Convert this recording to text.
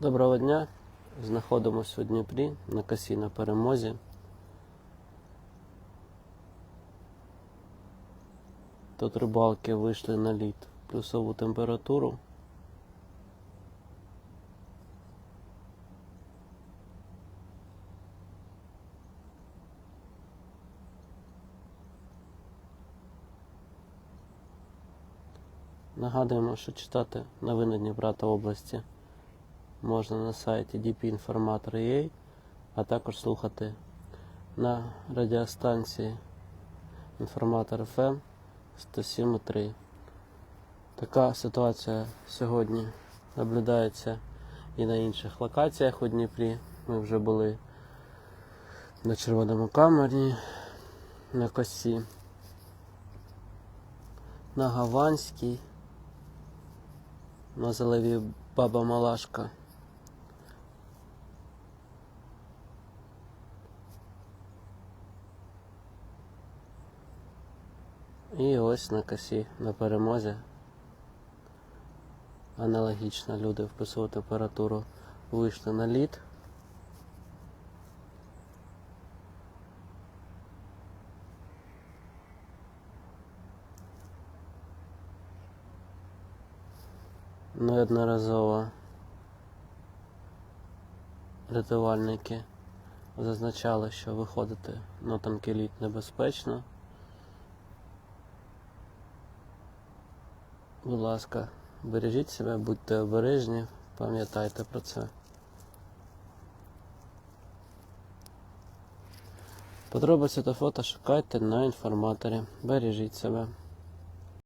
Доброго дня. Знаходимося у Дніпрі на косі на перемозі. Тут рибалки вийшли на лід в плюсову температуру. Нагадуємо, що читати новини Дніпра та області можна на сайті dpinformator.ua, а також слухати на радіостанції Інформатор FM 107.3. Така ситуація сьогодні наблюдається і на інших локаціях у Дніпрі. Ми вже були на Червоному камері, на Косі, на Гаванській, на заливі Баба Малашка. І ось на косі на перемозі. Аналогічно люди в плюсову температуру вийшли на лід. Неодноразово рятувальники зазначали, що виходити на тонкий лід небезпечно. Будь ласка, бережіть себе, будьте обережні, пам'ятайте про це. Подробиці та фото шукайте на інформаторі. Бережіть себе.